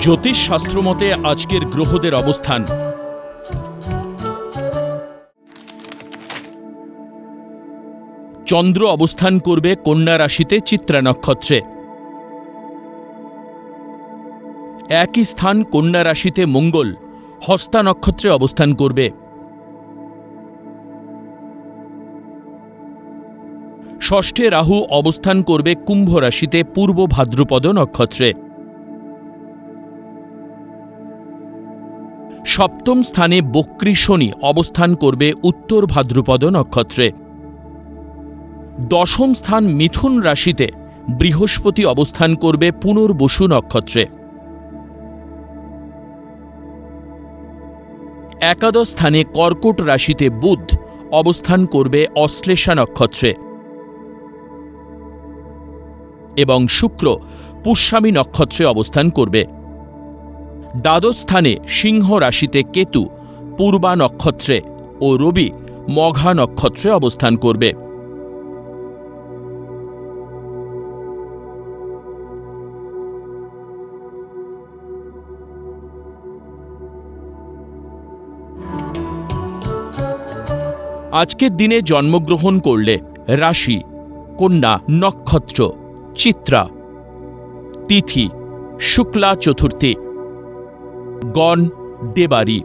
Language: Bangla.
জ্যোতিষ শাস্ত্র মতে আজকের গ্রহদের অবস্থান। চন্দ্র অবস্থান করবে কন্যা রাশিতে চিত্রা নক্ষত্রে। একই স্থান কন্যা রাশিতে মঙ্গল, হস্তা নক্ষত্রে অবস্থান করবে। ষষ্ঠে রাহু অবস্থান করবে কুম্ভ রাশিতে পূর্ব ভাদ্রপদ নক্ষত্রে। সপ্তম স্থানে বক্রী শনি অবস্থান করবে উত্তর ভাদ্রপদ নক্ষত্রে। দশম স্থান মিথুন রাশিতে বৃহস্পতি অবস্থান করবে পুনর্বসু নক্ষত্রে। একাদশ স্থানে কর্কট রাশিতে বুধ অবস্থান করবে অশ্লেষা নক্ষত্রে। এবং শুক্র পুষ্যামী নক্ষত্রে অবস্থান করবে। দ্বাদশ স্থানে সিংহ রাশিতে কেতু, পূর্বা নক্ষত্রে ও রবি মঘা নক্ষত্রে অবস্থান করবে। আজকের দিনে জন্মগ্রহণ করলে রাশি, কন্যা, নক্ষত্র, চিত্রা, তিথি, শুক্লা চতুর্থী গণ দেবারি